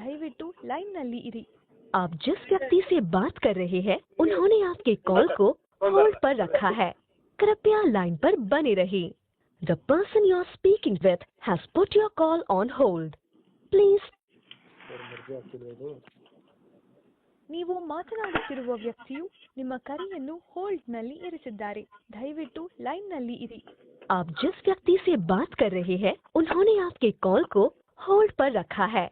ದಯವಿಟ್ಟು ಲೈನ್ನಲ್ಲಿ ಇರಿ आप जिस व्यक्ति से बात कर रहे हैं उन्होंने आपके कॉल को होल्ड पर रखा है कृपया लाइन पर बने रहिए the person you are speaking with has put your call on hold please ನೀವು ಮಾತನಾಡುತ್ತಿರುವ ವ್ಯಕ್ತಿಯು ನಿಮ್ಮ ಕರೆಯನ್ನು ಹೋಲ್ಡ್ನಲ್ಲಿ ಇರಿಸಿದ್ದಾರೆ ದಯವಿಟ್ಟು ಲೈನ್ನಲ್ಲಿ ಇರಿ आप जिस व्यक्ति से बात कर रहे हैं उन्होंने आपके कॉल को होल्ड पर रखा है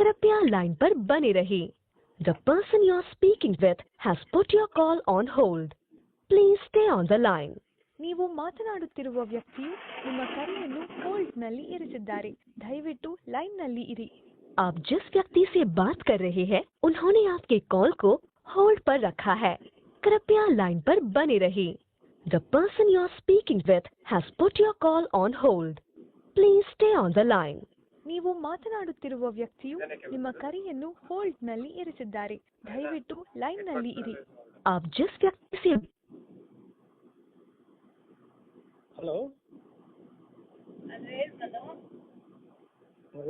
कृपया लाइन पर बने रहिए the person you are speaking with has put your call on hold please stay on the line ನೀವು ಮಾತನಾಡುತ್ತಿರುವ ವ್ಯಕ್ತಿಯು ನಿಮ್ಮ ಕರೆಯನ್ನು ಹೋಲ್ಡ್ನಲ್ಲಿ ಇರಿಸಿದ್ದಾರೆ ದಯವಿಟ್ಟು ಲೈನ್ನಲ್ಲಿ ಇರಿ आप जिस व्यक्ति से बात कर रहे हैं उन्होंने आपके कॉल को होल्ड पर रखा है कृपया लाइन पर बने रहिए the person you are speaking with has put your call on hold please stay on the line ನೀವು ಮಾತನಾಡುತ್ತಿರುವ ವ್ಯಕ್ತಿಯು ನಿಮ್ಮ ಕರೆಯನ್ನು ಹೋಲ್ಡ್ನಲ್ಲಿ ಇರಿಸಿದ್ದಾರೆ ದಯವಿಟ್ಟು ಲೈನ್ನಲ್ಲಿ ಇರಿ आप जिस व्यक्ति से ಹಲೋ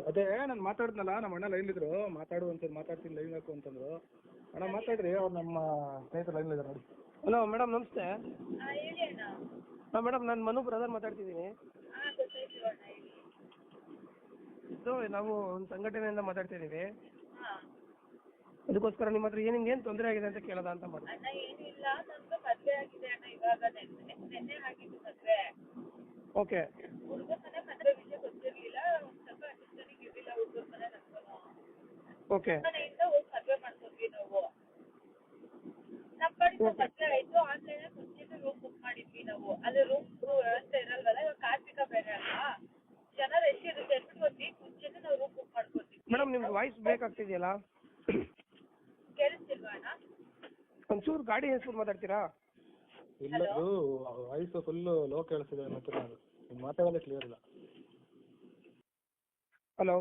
ಅದೇ ನಾನು ಮಾತಾಡ್ದಲ್ಲ ನಮ್ಮ ಅಣ್ಣ ಲೈನ್ ಇದ್ರು ಮಾತಾಡು ಅಂತ ಮಾತಾಡ್ತೀನಿ ಲೈನ್ ಹಾಕು ಅಂತಂದ್ರು ಅಣ್ಣ ಮಾತಾಡ್ರಿ ಅವ್ರು ನಮ್ಮ ಸ್ನೇಹಿತರು ಲೈನ್ ಇದ್ದಾರೆ ನೋಡಿ ಹಲೋ ಮೇಡಮ್ ನಮಸ್ತೆ ಹಾಂ ಮೇಡಮ್ ನಾನು ಮನು ಬ್ರದರ್ ಮಾತಾಡ್ತಿದ್ದೀನಿ ಇದು ನಾವು ಒಂದು ಸಂಘಟನೆಯಿಂದ ಮಾತಾಡ್ತಿದ್ದೀವಿ. ಅದಕ್ಕೋಸ್ಕರ ನಿಮ್ಮ ಹತ್ರ ಏನು ನಿಮ್ಗೆ ಏನು ತೊಂದರೆ ಆಗಿದೆ ಅಂತ ಕೇಳೋದ ಅಂತ ಮಾಡಿದೆ ಅಣ್ಣ ಏನಿಲ್ಲ. ಮದ್ವೆ ಆಗಿದೆ ಅಣ್ಣ ಇವಾಗ. ನೆನ್ನೆ ನೆನ್ನೆ ಆಗಿದ್ದು ಮದ್ವೆ. ಓಕೆ. ಮನೆ ಮದ್ವೆ ವಿಷಯ ಗೊತ್ತಿರ್ಲಿಲ್ಲ. ಸ್ವಲ್ಪ ಇರಲಿಲ್ಲ ಹುಡುಗನ ಮನೆ ನನ್ಗೂ ಓಕೆ. ಮನೆಯಿಂದ ಹೋಗಿ ಮದ್ವೆ ಮಾಡ್ಕೊಂಡ್ವಿ ನಾವು. ನಮ್ಮ ಕಡೆಯಿಂದ ಮದ್ವೆ ಆಯ್ತು. ಆನ್ಲೈನ್ ಮುಂಚೆನೆ ರೂಮ್ ಬುಕ್ ಮಾಡಿದ್ವಿ ನಾವು. ಅಲ್ಲಿ ರೂಮ್ ವ್ಯವಸ್ಥೆ ಇರಲ್ವಲ್ಲ? ಇವಾಗ ಕಾರ್ತಿಕ ಬೇರೆ ಅಲ್ವಾ? ಜನ ರಶ್ ಇರುತ್ತೆ ಅಂದ್ಬಿಟ್ಟು ಒಂದ್ ವೀಕ್ ಮುಂಚೆನೆ ನಾವು ರೂಮ್ ಬುಕ್ ಮಾಡ್ಕೊತೀವಿ. ಮೇಡಮ್ ನಿಮ್ಗೆ ವಾಯ್ಸ್ ಬ್ರೇಕ್ ಆಗ್ತಿದೆಯಲ್ಲ ಕೇಳಿಸ್ತಿಲ್ವಾ ಅಣ್ಣ? ಒಂಚೂರು ಗಾಡಿ ಹೆಸರು ಮಾತಾಡ್ತೀರಾ? ಇಲ್ಲ ಅದು ವಾಯ್ಸ್ ಫುಲ್ ಲೋ ಕೇಳಿಸ್ತಿದೆ ಮತ್ತೆ ನಾನು ನಿಮ್ಮ ಮಾತಾಡೋದೇ ಕ್ಲಿಯರ್ ಇಲ್ಲ. ಹಲೋ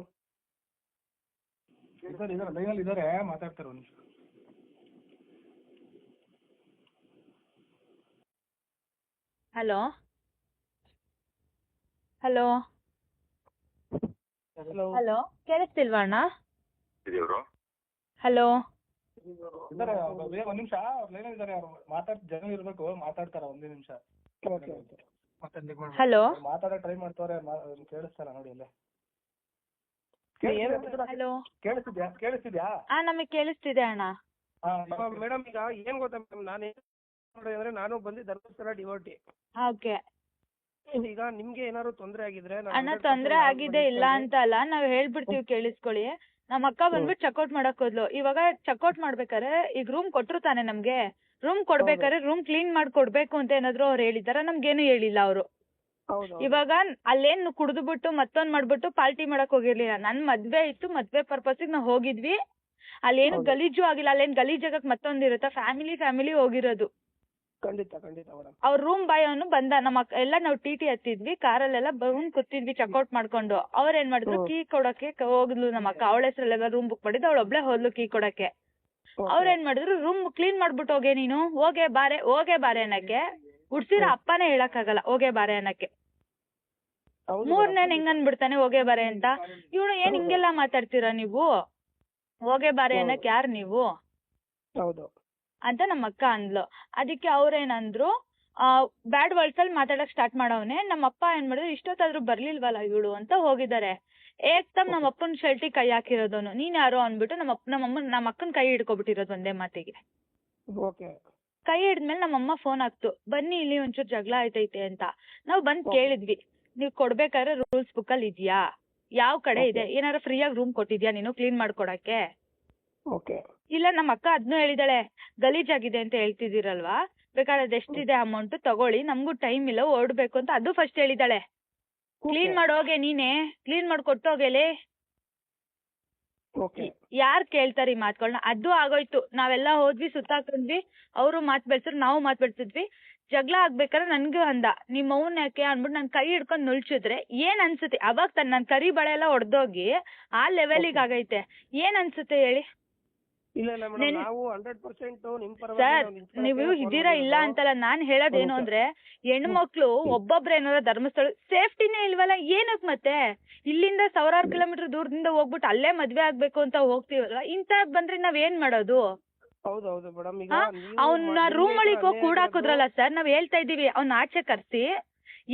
ಇದ್ದಾರೆ ಇದ್ದಾರೆ ಲೈನಲ್ಲಿ ಇದ್ದಾರೆ ಮಾತಾಡ್ತಾರೆ ಒಂದು ನಿಮಿಷ. ಹಲೋ ಹಲೋ ಹಲೋ ಹಲೋ ಕೇಳಿಸ್ತಿಲ್ವಾ ಅಣ್ಣ ಇವರು ಹಲೋ ಇದ್ದಾರೆ ಬೇಗ ಒಂದು ನಿಮಿಷ ಅವ್ರು ಇದಾರೆ ಇದ್ದಾರೆ ಅವ್ರು ಮಾತಾಡ್ ಜನ ಇರಬೇಕು ಮಾತಾಡ್ತಾರೆ ಒಂದೇ ನಿಮಿಷ. ಮಾಡಿ ಹಲೋ ಮಾತಾಡೋ ಟ್ರೈ ಮಾಡ್ತವ್ರೆ ಕೇಳಿಸ್ತಾರ ನೋಡಿ ಅಲ್ಲೇ ಹಲೋ ಕೇಳಿಸ್ತಿದ್ಯಾ? ಕೇಳಿಸ್ತಿದ್ಯಾ? ಆ ನಮಗೆ ಕೇಳಿಸ್ತಿದೆ ಅಣ್ಣ. ಹಾ ಮೇಡಮ್ ಈಗ ಏನ್ ಗೊತ್ತಾ ಮೇಡಮ್ ನಾನು ಅಂದ್ರೆ ನಾನು ಬಂದು ಧರ್ಮಸ್ಥಳ ಡಿವೋಟಿ ಓಕೆ ಈಗ ನಿಮ್ಗೆ ಏನಾದ್ರು ತೊಂದರೆ ಆಗಿದ್ರೆ ನಾನು ಅಣ್ಣ 100% ತೊಂದ್ರೆ ಆಗಿದೆ ಇಲ್ಲ. ಅಂತ ಅಲ್ಲ ನಾವ್ ಹೇಳ್ಬಿಡ್ತೀವಿ ಕೇಳಿಸ್ಕೊಳ್ಳಿ. ನಮ್ಮ ಅಕ್ಕ ಬಂದ್ಬಿಟ್ಟು ಚೆಕ್ಔಟ್ ಮಾಡಕ್ ಹೋದ್ಲು. ಇವಾಗ ಚೆಕ್ಔಟ್ ಮಾಡ್ಬೇಕಾರೆ ಈಗ ರೂಮ್ ಕೊಟ್ರು ತಾನೆ ನಮ್ಗೆ. ರೂಮ್ ಕೊಡ್ಬೇಕಾದ್ರೆ ರೂಮ್ ಕ್ಲೀನ್ ಮಾಡಿ ಕೊಡ್ಬೇಕು ಅಂತ ಏನಾದ್ರು ಅವ್ರು ಹೇಳಿದಾರ ನಮ್ಗೇನು ಹೇಳಿಲ್ಲ ಅವರು. ಹೌದು ಇವಾಗ ಅಲ್ಲೇನ್ ಕುಡಿದ್ಬಿಟ್ಟು ಮತ್ತೊಂದ್ ಮಾಡ್ಬಿಟ್ಟು ಪಾರ್ಟಿ ಮಾಡಕ್ ಹೋಗಿರ್ಲಿಲ್ಲ. ನನ್ ಮದ್ವೆ ಇತ್ತು ಮದ್ವೆ ಪರ್ಪಸ್ಗೆ ನಾವ್ ಹೋಗಿದ್ವಿ. ಅಲ್ಲೇನು ಹೌದು. ಗಲೀಜು ಆಗಿಲ್ಲ ಅಲ್ಲೇನ್ ಗಲೀಜ್ ಆಗಕ್ ಮತ್ತೊಂದ್ ಇರುತ್ತಾ? ಫ್ಯಾಮಿಲಿ ಫ್ಯಾಮಿಲಿ ಹೋಗಿರೋದು. ಖಂಡಿತ ಖಂಡಿತ ಮೇಡಮ್ ಅವ್ರ ರೂಮ್ ಬಾಯ್ ಅವನು ಬಂದ ನಮ್ಮ ಅಕ್ಕ ಎಲ್ಲ ನಾವು ಟಿ ಟಿ ಹತ್ತಿದ್ವಿ ಕಾರಲ್ಲೆಲ್ಲ ಬಂದ್ ಕೂತಿದ್ವಿ ಚೆಕ್ಔಟ್ ಮಾಡ್ಕೊಂಡು. ಅವ್ರ ಏನ್ ಮಾಡಿದ್ರು ಹ್ಮ್. ಕೀ ಕೊಡಕ್ಕೆ ಹೋಗ್ಲು ಹೋದ್ಲು ನಮ್ಮ ಅಕ್ಕ. ಅವಳ ಹೆಸರಲ್ಲೆಲ್ಲ ರೂಮ್ ಬುಕ್ ಮಾಡಿದ್ದು ಅವಳ ಒಬ್ಳೆ ಹೋದ್ಲು ಕೀ ಕೊಡಕ್ಕೆ ಅವ್ರ ಏನ್ ಮಾಡಿದ್ರು ರೂಮ್ ಕ್ಲೀನ್ ಮಾಡ್ಬಿಟ್ಟು ಹೋಗೆ ನೀನು ಹೋಗೆ ಬಾರೆ ಹೋಗೆ ಬಾರೆ ಅನ್ನಕ್ಕೆ. ಉಡ್ಸಿರೋ ಅಪ್ಪನೇ ಹೇಳಕ್ಕಾಗಲ್ಲ ಹೋಗೆ ಬಾರೆ ಅನ್ನಕ್ಕೆ. ಮೂರ್ನೇ ಹೆಂಗ್ ಅನ್ಬಿಡ್ತಾನೆ ಹೋಗೆ ಬಾರೆ ಅಂತ. ಇವಳು ಏನ್ ಹಿಂಗೆಲ್ಲ ಮಾತಾಡ್ತೀರಾ ನೀವು? ಹೋಗೆ ಬಾರೆ. ಅನ್ನಕ್ ಯಾರ್ ನೀವು? ಹೌದು. ಅಂತ ನಮ್ಮ ಅಕ್ಕ ಅಂದ್ಲು. ಅದಕ್ಕೆ ಅವ್ರೇನಂದ್ರು ಬ್ಯಾಡ್ ವರ್ಡ್ಸ್ ಅಲ್ಲಿ ಮಾತಾಡಕ್ ಸ್ಟಾರ್ಟ್ ಮಾಡವ್ನೆ ನಮ್ಮಪ್ಪ ಏನ್ ಮಾಡಿದ್ರು ಇಷ್ಟೊತ್ತಾದ್ರೂ ಬರ್ಲಿಲ್ವಲ್ಲ ಇವಳು ಅಂತ ಹೋಗಿದ್ದಾರೆ. ಏಕ್ದಮ್ ನಮ್ಮ ಅಪ್ಪನ ಶರ್ಟಿ ಕೈ ಹಾಕಿರೋದನು ನೀನ್ ಯಾರು ಅಂದ್ಬಿಟ್ಟು ನಮ್ಮ ಅಪ್ಪ ನಮ್ಮ ಅಮ್ಮ ನಮ್ಮ ಅಕ್ಕನ ಕೈ ಹಿಡ್ಕೊಬಿಟ್ಟಿರೋದು ಒಂದೇ ಮಾತಿಗೆ. ಓಕೆ. ಕೈ ಹಿಡಿದ್ಮೇಲೆ ನಮ್ಮಮ್ಮ ಫೋನ್ ಹಾಕ್ತು ಬನ್ನಿ ಇಲ್ಲಿ ಒಂಚೂರು ಜಗಳ ಆಯ್ತೈತೆ ಅಂತ. ನಾವು ಬಂದ್ ಕೇಳಿದ್ವಿ ನೀವ್ ಕೊಡ್ಬೇಕಾದ್ರೆ ರೂಲ್ಸ್ ಬುಕ್ ಅಲ್ಲಿ ಇದ್ಯಾ? ಯಾವ ಕಡೆ ಇದೆ? ಏನಾರ ಫ್ರೀಯಾಗಿ ರೂಮ್ ಕೊಟ್ಟಿದ್ಯಾ ನೀನು ಕ್ಲೀನ್ ಮಾಡ್ಕೊಡಕ್ಕೆ? ಓಕೆ. ಇಲ್ಲ ನಮ್ಮ ಅಕ್ಕ ಅದ್ನು ಹೇಳಿದಾಳೆ ಗಲೀಜಾಗಿದೆ ಅಂತ ಹೇಳ್ತಿದ್ದೀರಲ್ವಾ? ಬೇಕಾದ್ರೆ ಅದೆಷ್ಟಿದೆ ಅಮೌಂಟ್ ತಗೊಳ್ಳಿ ನಮಗೂ ಟೈಮ್ ಇಲ್ಲ ಹೊರಡ್ಬೇಕು ಅಂತ ಅದು ಫಸ್ಟ್ ಹೇಳಿದಾಳೆ. ಕ್ಲೀನ್ ಮಾಡೋಗೆ ನೀನೇ ಕ್ಲೀನ್ ಮಾಡಿ ಕೊಟ್ಟೋಗೆಲೆ ಓಕೆ ಯಾರ್ ಕೇಳ್ತಾರೆ ಈ ಮಾತುಗಳನ್ನ ಅದು ಆಗೋಯ್ತು. ನಾವೆಲ್ಲ ಹೋದ್ವಿ ಸುತ್ತಾಕೊಂಡ್ವಿ ಅವರು ಮಾತ್ ಬೆಳ್ಸಿದ್ರು ನಾವು ಮಾತ್ ಬೆಳ್ಸಿದ್ವಿ. ಜಗಳ ಆಗ್ಬೇಕಾದ್ರೆ ನನ್ಗೂ ಅಂದ ನಿಮ್ಮ ಅವ್ನ ಯಾಕೆ ಅನ್ಬಿಟ್ಟು ನನ್ ಕೈ ಹಿಡ್ಕೊಂಡ್ ನುಳ್ಚಿದ್ರೆ ಏನ್ ಅನ್ಸುತ್ತೆ? ಅವಾಗ ತನ್ನ ನನ್ ಕರಿ ಬಳೆ ಎಲ್ಲ ಒಡ್ದೋಗಿ ಆ ಲೆವೆಲಿಗೆ ಆಗೈತೆ. ಏನ್ ಅನ್ಸುತ್ತೆ ಹೇಳಿ? ಇಲ್ಲ ಇಲ್ಲ ಮೇಡಮ್ ನೆನ್- ನಾವು ಹಂಡ್ರೆಡ್ ಪರ್ಸೆಂಟ್ ನಿಮ್ ಸರ್ ಪರವಾಗಿ ನೀವು ಇದ್ದೀರಾ ಇಲ್ಲ ಅಂತಲ್ಲ ನಾನ್ ಹೇಳೋದೇನು ಅಂದ್ರೆ ಹೆಣ್ಮಕ್ಳು ಒಬ್ಬೊಬ್ರು ಏನಾರ ಧರ್ಮಸ್ಥಳ ಸೇಫ್ಟಿನೇ ಇಲ್ವಲ್ಲ ಏನಕ್ ಮತ್ತೆ? ಇಲ್ಲಿಂದ ಸಾವಿರಾರು ಕಿಲೋಮೀಟರ್ ದೂರದಿಂದ ಹೋಗ್ಬಿಟ್ಟು ಅಲ್ಲೇ ಮದ್ವೆ ಆಗ್ಬೇಕು ಅಂತ ಹೋಗ್ತೀವಲ್ಲ ಇಂತ ಬಂದ್ರೆ ನಾವ್ ಏನ್ ಮಾಡೋದು? ಮೇಡಮ್ ಈಗ ಆ? ನೀವು ಅವ್ನ ರೂಮ್ ಒಳಗೆ ಹೋಗಿ ಕೂಡ ಕೂಡಾಕಿದ್ರಲ್ಲ ಸರ್ ನಾವ್ ಹೇಳ್ತಾ ಇದೀವಿ ಅವ್ನ ಆಚೆ ಕರ್ಸಿ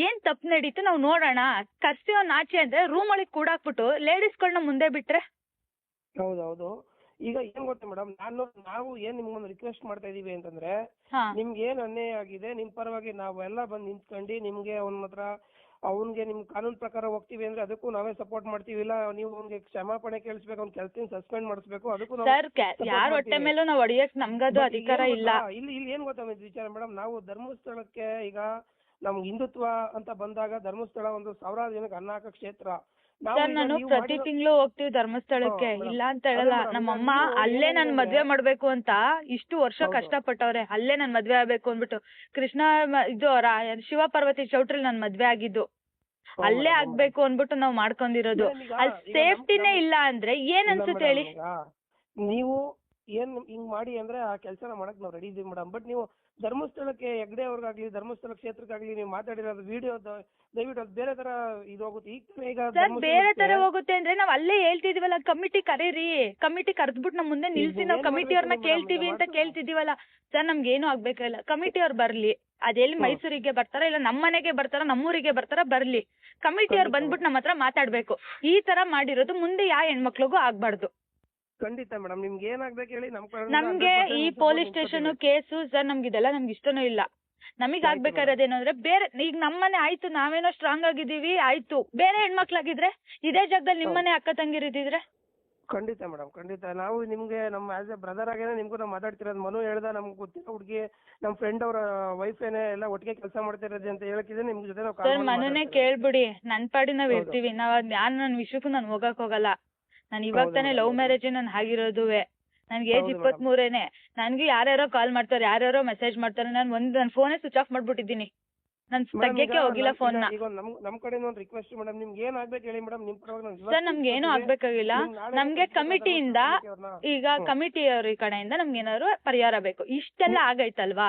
ಏನ್ ತಪ್ಪು ನಡೀತು ನಾವ್ ನೋಡೋಣ ಕರ್ಸಿ ಅವ್ನ ಆಚೆ ಅಂದ್ರೆ ರೂಮ್ ಒಳಗೆ ಕೂಡಾಕ್ಬಿಟ್ಟು ಲೇಡೀಸ್ಗಳನ್ನ ಮುಂದೆ ಬಿಟ್ರೆ? ಹೌದೌದು. ಹೌದು ಈಗ ಏನ್ ಗೊತ್ತಾ ಮೇಡಮ್ ನಾನು ನಾವು ಏನ್ ನಿಮ್ಗೊಂದು ರಿಕ್ವೆಸ್ಟ್ ಮಾಡ್ತಾ ಇದೀವಿ ಅಂತಂದ್ರೆ ಹಾ ನಿಮ್ಗೆ ಏನ್ ಅನ್ಯಾಯ ಆಗಿದೆ ನಿಮ್ ಪರವಾಗಿ ನಾವೆಲ್ಲ ಬಂದು ಬಂದ್ ನಿಂತ್ಕೊಂಡು ನಿಮ್ಗೆ ಅವನ ಹತ್ರ ಅವನ್ಗೆ ನಿಮ್ ಕಾನೂನು ಪ್ರಕಾರ ಹೋಗ್ತೀವಿ ಅಂದ್ರೆ ಅದಕ್ಕೂ ನಾವೇ ಸಪೋರ್ಟ್ ಮಾಡ್ತೀವಿ ಇಲ್ಲ ನೀವು ಅವ್ನಿಗೆ ಕ್ಷಮಾಪಣೆ ಕೇಳಿಸ್ಬೇಕು ಅವ್ನ ಕೆಲಸದಿಂದ ಸಸ್ಪೆಂಡ್ ಮಾಡಿಸ್ಬೇಕು ಅದಕ್ಕೂ ನಾವು ಸರ್ support ಯಾರ ಹೊಟ್ಟೆ ಮಾಡ್ತೀವಿ. ಮೇಲೂ ನಾವ್ ಹೊಡಿಯಕ್ ನಮ್ಗದು But ಅಧಿಕಾರ ಏನ್ ಇಲ್ಲ ಗೊತ್ತಾ? ಇಲ್ಲಿ ಇಲ್ಲಿ ಏನ್ ಗೊತ್ತಾ ವಿಚಾರ ಮೇಡಮ್ ನಾವು ಧರ್ಮಸ್ಥಳಕ್ಕೆ ಈಗ ನಮ್ಗೆ ಹಿಂದುತ್ವ ಅಂತ ಬಂದಾಗ ಧರ್ಮಸ್ಥಳ ಒಂದು ಸಾವಿರಾರು ಜನಕ್ಕೆ ಅನ್ನ ಹಾಕೋ ಕ್ಷೇತ್ರ ಸರ್ ನಾನು ಪ್ರತಿ ತಿಂಗಳು ಹೋಗ್ತೀವಿ ಧರ್ಮಸ್ಥಳಕ್ಕೆ. ಇಲ್ಲ ಅಂತ ಹೇಳಲ್ಲ ನಮ್ಮಮ್ಮ ಅಲ್ಲೇ ನಾನು ಮದ್ವೆ ಮಾಡ್ಬೇಕು ಅಂತ ಇಷ್ಟು ವರ್ಷ ಕಷ್ಟ ಕಷ್ಟಪಟ್ಟವ್ರೆ ಅಲ್ಲೇ ನಾನು ಮದ್ವೆ ಆಗ್ಬೇಕು ಅಂದ್ಬಿಟ್ಟು. ಕೃಷ್ಣ ಮ- ಇದು ರಾ- ಶಿವ ಪಾರ್ವತಿ ಚೌಟ್ರಿ ನಾನು ಮದ್ವೆ ಆಗಿದ್ದು. ಅಲ್ಲೇ. ಆಗ್ಬೇಕು ಅಂದ್ಬಿಟ್ಟು ನಾವ್ ಮಾಡ್ಕೊಂಡಿರೋದು. ಅಲ್ಲಿ ಸೇಫ್ಟಿನೇ ಇಲ್ಲ ಅಂದ್ರೆ ಏನ್ ಅನ್ಸುತ್ತೆ ಹೇಳಿ? ನೀವು ಏನ್ ಹಿಂಗ್ ಮಾಡಿ ಅಂದ್ರೆ ಆ ಕೆಲಸನ ಮಾಡಕ್ ನಾವು ರೆಡಿ ಇದೀವಿ ಮೇಡಮ್ ಬಟ್ ನೀವು ಧರ್ಮಸ್ಥಳಕ್ಕೆ ಹೆಗ್ಡೆ ಅವ್ರಿಗಾಗ್ಲಿ ಧರ್ಮಸ್ಥಳ ಕ್ಷೇತ್ರಕ್ಕಾಗ್ಲಿ ನೀವು ಮಾತಾಡಿರೋದು ವಿಡಿಯೋ ದಯವಿಟ್ಟು ಅದು ಬೇರೆ ತರ ಇದು ಹೋಗುತ್ತೆ ಈಗ ತಾನೇ ಈಗ ಸರ್ ಬೇರೆ ತರ ಹೋಗುತ್ತೆ ಅಂದ್ರೆ ನಾವ್ ಅಲ್ಲೇ ಹೇಳ್ತಿದೀವಲ್ಲ ಕಮಿಟಿ ಕರೀರಿ. ಕಮಿಟಿ ಕರೆದ್ಬಿಟ್ಟು ನಮ್ ಮುಂದೆ ನಿಲ್ಸಿ ನಾವು ಏನ್ ಕಮಿಟಿ ಅವ್ರನ್ನ ಮಾಡ್ಬೇಕು madam? ಕೇಳ್ತೀವಿ ಅಂತ ಕೇಳ್ತಿದೀವಲ್ಲ. ಸರ್ ನಮ್ಗೆ ಏನು ಆಗ್ಬೇಕಿಲ್ಲ ಕಮಿಟಿ ಅವ್ರು ಬರ್ಲಿ. ಅದೆಲ್ಲಿ ಹ್ಮ್. ಮೈಸೂರಿಗೆ ಬರ್ತಾರ ಇಲ್ಲ ನಮ್ಮ ಮನೆಗೆ ಬರ್ತಾರ ನಮ್ಮೂರಿಗೆ ಬರ್ತಾರ ಬರ್ಲಿ. ಕಮಿಟಿ ಅವ್ರು ಖಂಡಿತ ಬಂದ್ಬಿಟ್ಟು ನಮ್ಮ ಹತ್ರ ಮಾತಾಡ್ಬೇಕು. ಈ ತರ ಮಾಡಿರೋದು ಮುಂದೆ ಯಾವ ಹೆಣ್ಮಕ್ಳಿಗೂ ಆಗ್ಬಾರ್ದು. ಖಂಡಿತ ಮೇಡಮ್ ನಿಮ್ಗೆ ಏನಾಗ್ಬೇಕು ಹೇಳಿ ನಮ್ ಕಡೆಯಿಂದ ನಮ್ಗೆ 100% ಈ ಪೊಲೀಸ್ ಸ್ಟೇಷನ್ ಕೊಡ್ತೀವಿ. ಕೇಸು ಸರ್ ನಮ್ಗೆ ಇದೆಲ್ಲ ನಮ್ಗೆ ಇಷ್ಟನೂ ಇಲ್ಲ. ನಮಗ್ ಆಯ್ತು ಆಗ್ಬೇಕಾಗಿರೋದೇನು ಅಂದ್ರೆ ಬೇರೆ ಈಗ ನಮ್ಮನೆ ಆಯ್ತು ನಾವೇನೋ ಸ್ಟ್ರಾಂಗ್ ಆಗಿದೀವಿ ಆಯ್ತು. ಬೇರೆ ಹೆಣ್ಮಕ್ಳಾಗಿದ್ರೆ ಇದೇ ಜಾಗದಲ್ಲಿ ನಿಮ್ಮನೆ ಅಕ್ಕ ತಂಗಿರಿದ್ರೆ ಖಂಡಿತ ಮೇಡಮ್ ಖಂಡಿತ. ನಾವು ನಿಮ್ಗೆ ನಮ್ಮ ಆಸ್ ಎ ಬ್ರದರ್ ಆಗೇನೆ ನಿಮ್ಗೂ ನಾವು ಮಾತಾಡ್ತಿರೋದು. ಮನು ಹೇಳ್ದ ನಮ್ಗೆ ಗೊತ್ತಿರೋ ಹುಡುಗಿ ನಮ್ಮ ಫ್ರೆಂಡ್ ಅವರ ವೈಫ್ ಏನೇ ಎಲ್ಲ ಒಟ್ಟಿಗೆ ಕೆಲಸ ಮಾಡ್ತಿರೋದು ಅಂತ ಹೇಳಕ್ಕಿದ್ರೆ ನಿಮ್ ಜೊತೆ ನಾವು call ಸರ್ ಮಾಡಿ ಮನನೇ ಮಾತಾಡ್ತಿರೋದು. ಕೇಳ್ಬಿಡಿ. ನನ್ ಪಾಡಿ ನಾವ್ ಹೌದು. ಇರ್ತೀವಿ. ನಾವ್ ಅದ್ ಯಾರ್ ನನ್ ವಿಷಯಕ್ಕೂ ನಾನ್ ಹೋಗಕ್ ಹೋಗಲ್ಲ. ನಾನ್ ಇವಾಗ್ ತಾನೆ ಲವ್ ಮ್ಯಾರೇಜ್ ನಾನ್ ಆಗಿರೋದುವೆ ನನ್ಗೆ ಏಜ್ ಇಪ್ಪತ್ಮೂರೇನೆ ಇಪ್ಪತ್ತ್ ಮೂರೇನೆ ನನ್ಗೆ ಯಾರ್ಯಾರೋ ಕಾಲ್ ಮಾಡ್ತಾರೆ ಯಾರ್ಯಾರೋ ಮೆಸೇಜ್ ಮಾಡ್ತಾರೆ ನಾನ್ ಒಂದ್ ನನ್ ಫೋನೇ ಸ್ವಿಚ್ ಆಫ್ ಮಾಡ್ಬಿಟ್ಟಿದ್ದೀನಿ. ನಾನ್ ತೆಗ್ಯಕ್ಕೆ ಹೋಗಿಲ್ಲ ಫೋನ್ನ. ಈಗ ನಮ್ ನಮ್ ಕಡೆಯಿಂದ ಒಂದು ರಿಕ್ವೆಸ್ಟ್ ಮೇಡಮ್ ನಿಮ್ಗೆ ಏನ್ ಆಗ್ಬೇಕು ಹೇಳಿ ಮೇಡಮ್ ನಿಮ್ ಪರವಾಗಿ ಸರ್ ನಮ್ಗೆ ಏನು ಆಗ್ಬೇಕಾಗಿಲ್ಲ. ನಮ್ಗೆ ಕಮಿಟಿಯಿಂದ ಈಗ ಹ್ಮ್. ಕಮಿಟಿ ಅವ್ರ ಕಡೆಯಿಂದ ನಮ್ಗೆ ಏನಾದ್ರು ಪರಿಹಾರ ಬೇಕು. ಇಷ್ಟೆಲ್ಲ ಆಗೈತಲ್ವಾ?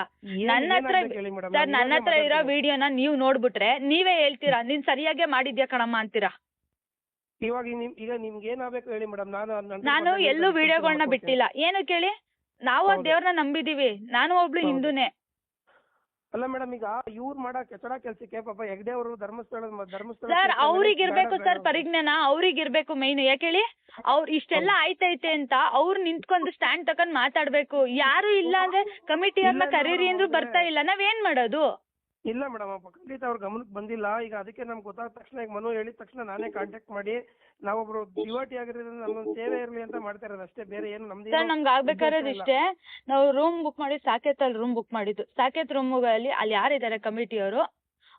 ನನ್ನ ಹತ್ರ ಸರ್ ನನ್ನ ಹತ್ರ ಇರೋ ವಿಡಿಯೋನ ನೀವ್ ನೋಡ್ಬಿಟ್ರೆ ನೀವೇ ಹೇಳ್ತೀರಾ? ನೀನ್ ಸರಿಯಾಗೇ ಮಾಡಿದ್ಯಾ ಕಣಮ್ಮ ಅಂತೀರಾ? ಇವಾಗ ನಿಮ್ ಈಗ ನಿಮ್ಗೆ ಏನ್ ಆಗ್ಬೇಕು ಹೇಳಿ ಮೇಡಮ್ ನಾನು ನಾನು ಎಲ್ಲೂ ವಿಡಿಯೋಗಳನ್ನ ಬಿಟ್ಟಿಲ್ಲ. ಏನು ಕೇಳಿ? ನಾವು ಆ ಹೌದು. ದೇವ್ರನ್ನ ನಂಬಿದೀವಿ. ನಾನು ಒಬ್ಳು ಹೌದು. ಹಿಂದೂನೇ. ಅಲ್ಲ ಮೇಡಮ್ ಈಗ ಇವ್ರು ಮಾಡೋ ಕೆಸಡ ಕೆಲ್ಸಕ್ಕೆ ಪಾಪ ಹೆಗ್ಡೆ ಅವರು ಧರ್ಮಸ್ಥಳ ಧರ್ಮಸ್ಥಳ ಸರ್ ಅವ್ರಿಗೆ ಇರ್ಬೇಕು ಬೇಡ ಸರ್ ಬೇಡ. ಪರಿಜ್ಞಾನ ಅವ್ರಿಗೆ ಇರ್ಬೇಕು ಮೈನ್ ಹೇಳಿ? ಅವ್ರು ಇಷ್ಟೆಲ್ಲ ಆಯ್ತೈತೆ ಅಂತ ಅವ್ರು ನಿಂತ್ಕೊಂಡು ಸ್ಟ್ಯಾಂಡ್ ತಕೊಂಡ್ ಮಾತಾಡ್ಬೇಕು. ಯಾರು ಇಲ್ಲ ಅಂದ್ರೆ ಕಮಿಟಿ ಅವ್ರನ್ನ ಇಲ್ಲ, ಇಲ್ಲ ಕರೀರಿ ಅಂದ್ರೂ ಅಂದ್ರು ಬರ್ತಾ ಇಲ್ಲ. ನಾವೇನ್ ಮಾಡೋದು? ಇಲ್ಲ ಮೇಡಮ್ ಖಂಡಿತ ಅವ್ರ ಗಮನಕ್ಕೆ ಬಂದಿಲ್ಲ. ಈಗ ಅದಕ್ಕೆ ನಮ್ಗೆ ಗೊತ್ತಾದ ತಕ್ಷಣ ಈಗ ಮನು ಹೇಳಿದ ತಕ್ಷಣ ನಾನೇ ಕಾಂಟ್ಯಾಕ್ಟ್ ಮಾಡಿ ನಾವೊಬ್ರು ದಿವಾಟಿ ಆಗಿರೋದ್ರಿಂದ ನಮ್ಮೊಂದು ಸೇವೆ ಇರಲಿ ಅಂತ ಮಾಡ್ತಾ ಇರೋದು ಅಷ್ಟೇ ಬೇರೆ ಏನು ನಮ್ದು ಸರ್ ನಮ್ಗೆ ಆಗ್ಬೇಕಾದ್ರೆ ಇಷ್ಟೇ. ನಾವು ರೂಮ್ ಬುಕ್ ಮಾಡಿ ಸಾಕೇತ್ ಅಲ್ಲಿ ರೂಮ್ ಬುಕ್ ಮಾಡಿದ್ದು. ಸಾಕೇತ್ ರೂಮ್ಗಳಲ್ಲಿ ಅಲ್ಲಿ ಯಾರಿದ್ದಾರೆ ಕಮಿಟಿಯವರು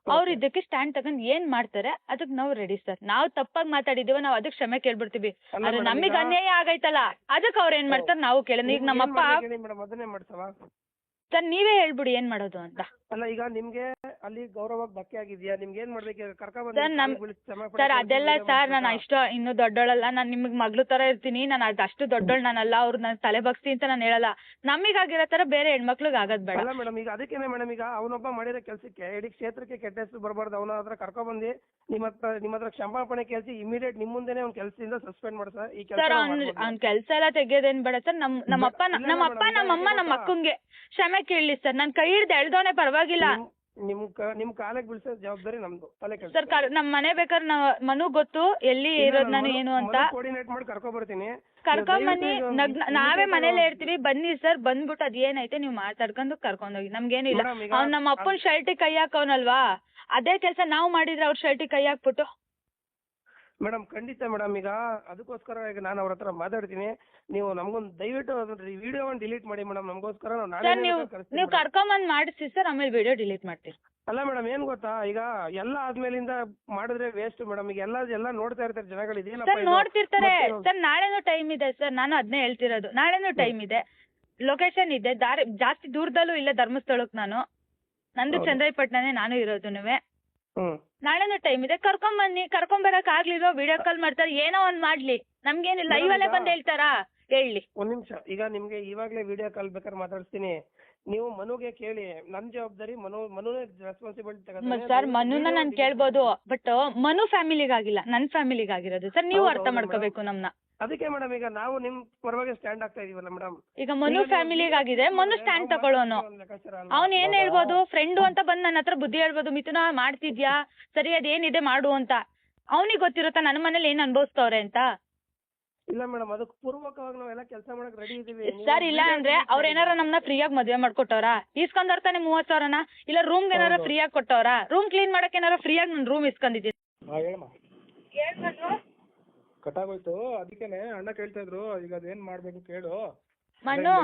ಅವ್ರು? ಇದಕ್ಕೆ ಸ್ಟ್ಯಾಂಡ್ ತಗೊಂಡ್ ಏನ್ ಮಾಡ್ತಾರೆ? ಅದಕ್ಕೆ ನಾವು ರೆಡಿ ಸರ್. ನಾವು ತಪ್ಪಾಗಿ ಮಾತಾಡಿದೀವ ನಾವು ಅದಕ್ಕೆ ಕ್ಷಮೆ ಕೇಳ್ಬಿಡ್ತೀವಿ. ಅಲ್ಲ ಆದ್ರೆ madam, ನಮಗ್ ಈಗ- ಅನ್ಯಾಯ ಆಗೈತಲ್ಲ. ಅದಕ್ಕೆ ಅವ್ರು ಏನ್ ಮಾಡ್ತಾರೆ? ನಾವು ಕೇಳೋಣ ಈಗ ನಮ್ಮಪ್ಪ ಮೇಡಮ್ ಅದನ್ನೇ ಮಾಡ್ತವಾ ಸರ್ ನೀವೇ ಹೇಳ್ಬಿಡಿ ಏನ್ ಮಾಡೋದು ಅಂತ. ಅಲ್ಲ ಈಗ ನಿಮ್ಗೆ ಅಲ್ಲಿ ಗೌರವ ಬಕ್ಕೆ ಆಗಿದ್ಯಾ? ನಿಮ್ಗೆ ಏನ್ ಮಾಡ್ಬೇಕು? ಕರ್ಕ ನಮ್- ಸರ್ ಅದೆಲ್ಲ ಸರ್ ನಾನು ಇಷ್ಟ ಇನ್ನು ದೊಡ್ಡೋಳಲ್ಲ ನಾನು ನಿಮಗೆ ಮಗ್ಳು ತರ ಇರ್ತೀನಿ ನಾನು ಅದು ಅಷ್ಟು ದೊಡ್ಡೋಳ್ ನಾನಲ್ಲ ಅವ್ರು ನನ್ ತಲೆ ಬಗ್ಸಿ ಅಂತ ನಾನು ಹೇಳಲ್ಲ. ನಮಗಾಗಿರೋ ತರ ಬೇರೆ ಹೆಣ್ಮಕ್ಳಿಗೆ ಆಗದ್ ಬೇಡ. ಅಲ್ಲ ಮೇಡಮ್ ಈಗ ಅದಕ್ಕೇನೆ ಮೇಡಮ್ ಈಗ ಅವನೊಬ್ಬ ಮಾಡಿರೋ ಕೆಲಸಕ್ಕೆ ಇಡೀ ಕ್ಷೇತ್ರಕ್ಕೆ ಕೆಟ್ಟ ಹೆಸರು ಬರಬಾರ್ದು ಅವನ ಹತ್ರ ಕರ್ಕೊಂಡ್ಬಂದು ನಿಮ್ಮ ಹತ್ರ ನಿಮ್ಮ ಹತ್ರ ಕ್ಷಮಾಪಣೆ ಕೇಳಿಸಿ ಇಮಿಡಿಯೇಟ್ ನಿಮ್ಮ ಮುಂದೆನೆ ಅವ್ನ ಕೆಲಸದಿಂದ ಸಸ್ಪೆಂಡ್ ಮಾಡ್ಸ ಈ ಸರ್ ಕೆಲಸ ಅವ್ನ್ ಅವ್ನ್ ಕೆಲ್ಸ ಎಲ್ಲ ತೆಗಿಯೋದೇನ್ ಬೇಡ ಸರ್ ನಮ್ ಇಲ್ಲ ನಮ್ಮಪ್ಪ madam, ನಮ್ಮಮ್ಮ ಇಲ್ಲ ನಮ್ಮ? ಅಕ್ಕಂಗೆ ಕ್ಷಮೆ ಕೇಳಲಿ ಸರ್. ನನ್ ಕೈ ಹಿಡ್ದು ಎಳ್ದವನೆ ಪರವಾಗಿಲ್ಲ. ನಿಮ್ ಕ- ನಿಮ್ ಕಾಲಿಗೆ ಬೀಳ್ಸೋ ಜವಾಬ್ದಾರಿ ನಮ್ದು ತಲೆ ಸರ್ ಕರ್ ನಮ್ ಮನೆ ಬೇಕಾದ್ರೆ ನಾವ್ ಮನು ಗೊತ್ತು ಎಲ್ಲಿ ಇರೋದ್ ನಾನು ಏನು ಅಂತ. ಕರ್ಕೊಂಡ್ ಮಾಡಿ ಕರ್ಕೊ ಬರ್ತೀನಿ. ಕರ್ಕೊಂಡ್ ಬನ್ನಿ ನಾವೇ ಮನೇಲಿ ಹೇಳ್ತೀವಿ ಬನ್ನಿ ಸರ್ ಬಂದ್ಬಿಟ್ಟು ಅದ್ ಏನೈತೆ ನೀವು ಮಾತಾಡ್ಕೊಂಡು ಕರ್ಕೊಂಡೋಗಿ ನಮ್ಗೇನಿಲ್ಲ Madam, ಈಗ ಅವ್ನ್ ನಮ್ಮ ಅಪ್ಪನ್ ಶರ್ಟಿಗೆ ಕೈ ಹಾಕೋನಲ್ವಾ ಅದೇ ಕೆಲಸ ನಾವು ಮಾಡಿದ್ರೆ ಅವ್ರ ಶರ್ಟಿಗೆ ಕೈ ಹಾಕ್ಬಿಟ್ಟು ಮೇಡಮ್ ಖಂಡಿತ ಮೇಡಮ್. ಈಗ ಅದಕ್ಕೋಸ್ಕರ ಈಗ ನಾನು ಅವ್ರ ಹತ್ರ ಮಾತಾಡ್ತೀನಿ. ನೀವು ನಮ್ಗೊಂದು ದಯವಿಟ್ಟು ವಿಡಿಯೋ ಒಂದು ಡಿಲೀಟ್ ಮಾಡಿ ಮೇಡಮ್. ನಮಗೋಸ್ಕರ ನಾವು ನಾಳೆ ಸರ್ ನೀವು. ಕರ್ಕೊಂಬಂದ್ ಮಾಡಿಸಿ ಸರ್ ಆಮೇಲೆ ವಿಡಿಯೋ ಡಿಲೀಟ್ ಮಾಡ್ತೀವಿ ಅಲ್ಲ ಮೇಡಮ್ ಏನ್ ಗೊತ್ತಾ? ಈಗ ಎಲ್ಲ ಆದ್ಮೇಲಿಂದ ಮಾಡಿದ್ರೆ ವೇಸ್ಟ್ ಮೇಡಮ್. ಈಗ ಎಲ್ಲ ಎಲ್ಲ ನೋಡ್ತಾ ಇರ್ತಾರೆ ಜನಗಳು. ಇದೇನಪ್ಪ ಸರ್ ಇದು? ನೋಡ್ತಿರ್ತಾರೆ. ಮತ್ತೆ- ಸರ್ ನಾಳೆನೂ ಟೈಮ್ ಇದೆ ಸರ್. ನಾನು ಅದನ್ನೇ ಹೇಳ್ತಿರೋದು. ನಾಳೆನೂ ಟೈಮ್ ಇದೆ. ಲೊಕೇಶನ್ ಇದೆ. ದಾರಿ ಜಾಸ್ತಿ ದೂರದಲ್ಲೂ ಇಲ್ಲ ಧರ್ಮಸ್ಥಳಕ್ಕೆ ನಾನು. ನಂದು ಹೌದು. ಚಂದ್ರಾಯಪಟ್ಟಣನೇ ನಾನು ಇರೋದುನುವೆ ಹ್ಮ್. ನಾಳೆನೂ ಟೈಮ್ ಇದೆ. ಕರ್ಕೊಂಡ್ ಬರಕ್ ಆಗ್ಲಿಲ್ವಾ? ವಿಡಿಯೋ ಕಾಲ್ ಮಾಡ್ತಾರೆ. ಏನೋ ಒಂದ್ ಮಾಡ್ಲಿ. ನಮ್ಗೇನಿಲ್ಲ. Madam, ಲೈವ್ ಅಲ್ಲೇ ಬಂದ್ ಹೇಳ್ತಾರಾ? ಹೇಳಿ. ಒಂದ್ ನಿಮಿಷ. ಈಗ ನಿಮ್ಗೆ ಇವಾಗ್ಲೇ ವಿಡಿಯೋ ಕಾಲ್ ಬೇಕಾದ್ರೆ ಮಾತಾಡ್ತೀನಿ ನೀವು ಮನುಗೆ ಕೇಳಿ ನನ್ ಜವಾಬ್ದಾರಿ ಮನು ಮನುನೇ ರೆಸ್ಪಾನ್ಸಿಬಿಲಿಟಿ ಸರ್ ಮನುನ ನಾನ್ ಕೇಳ್ಬೋದು ಬಟ್ ಮನು ಫ್ಯಾಮಿಲಿಗಾಗಿಲ್ಲ ನನ್ ಫ್ಯಾಮಿಲಿಗಾಗಿರೋದು. ಸರ್ ನೀವು ಅರ್ಥ ಮಾಡ್ಕೋಬೇಕು ನಮ್ನ. ಅದಕ್ಕೆ ಮೇಡಮ್ ಈಗ ನಾವು ನಿಮ್ ಪರವಾಗಿ ಸ್ಟ್ಯಾಂಡ್ ಆಗ್ತಾ ಇದೀವಲ್ಲ ಮೇಡಮ್ ಈಗ ಮನು ಫ್ಯಾಮಿಲಿಗಾಗಿದೆ ಮನು ಸ್ಟ್ಯಾಂಡ್ ತಗೊಳ್ಳೋನು. ಅವ್ನ್ ಏನ್ ಹೇಳ್ಬೋದು? ಫ್ರೆಂಡು ಅಂತ ಬಂದ್ ನನ್ನ ಹತ್ರ ಬುದ್ಧಿ ಹೇಳ್ಬೋದು ಮಿಥುನ ಮಾಡ್ತಿದ್ಯಾ? ಸರಿ ಅದೇನಿದೆ ಮಾಡು ಅಂತ. ಅವನಿಗೆ ಗೊತ್ತಿರುತ್ತಾ ನನ್ನ ಮನೇಲಿ ಏನ್ ಅನ್ಭವಿಸ್ತವ್ರೆ ಅಂತ? ಇಲ್ಲ ಮೇಡಮ್ ಅದಕ್ಕೆ ಪೂರ್ವಕವಾಗಿ ನಾವೆಲ್ಲ ಕೆಲಸ ಮಾಡಕ್ ರೆಡಿ ಇದೀವಿ. ಸರ್ ಇಲ್ಲ ಅಂದ್ರೆ ಅವ್ರ ಏನಾರ ನಮ್ನ ಫ್ರೀಯಾಗಿ ಮದ್ವೆ ಮಾಡ್ಕೊಟ್ಟವ್ರ? ಇಸ್ಕೊಂಡವ್ರ ತಾನೆ ಮೂವತ್ ಸಾವಿರನ? ಇಲ್ಲ ರೂಮ್ ಏನಾರ. ಫ್ರೀಯಾಗಿ ಕೊಟ್ಟವ್ರ? ರೂಮ್ ಕ್ಲೀನ್ ಮಾಡಕ್ ಏನಾರ ಫ್ರೀಯಾಗಿ ನನ್ ರೂಮ್ ಇಸ್ಕೊಂಡಿದ್ದೀನಿ ಹಾಂ ಹೇಳಮ್ಮ. ಕಟ್ಟಾಗೋಯ್ತು ಅದಕ್ಕೇನೆ ಅಣ್ಣ ಕೇಳ್ತಾ ಇದ್ರು. ಈಗ ಅದೇನ್ ಮಾಡ್ಬೇಕು ಕೇಳು. ಮನು?